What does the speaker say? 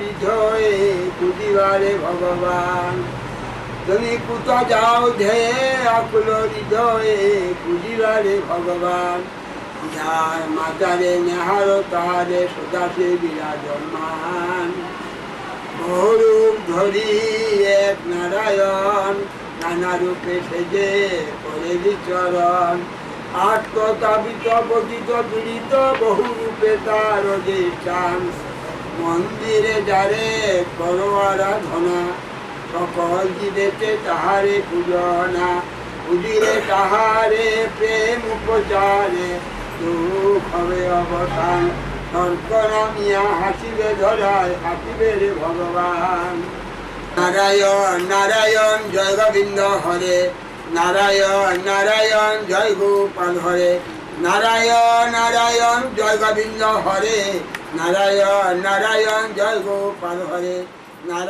হৃদয়ে তুমি কুত যাও ধেয়ে আকুল হৃদয়ে বুঝিবারে ভগবান। যার মাতারে নেহার তাহারে সদাসে বিরাজমান। বহুরূপ ধরি এক নারায়ণ, নানা রূপে সেজে করে বিচরণ। পীড়িত বহু রূপে তার মন্দিরে যারে করো আরাধনা সকল জীবেতে তাহারে পূজনা। পুজিরে তাহারে প্রেম উপচারে, দুঃখ হবে অবসান। তর্ক নামিয়া হাসিবে ধরায়, হাসিবে রে ভগবান। নারায়ণ নারায়ণ জয় গোবিন্দ হরে। নারায়ণ নারায়ণ, জয় গোপাল হরে। নারায়ণ নারায়ণ, জয় গোবিন্দ হরে। নারায়ণ নারায়ণ, জয় গোপাল হরে। নারায়ণ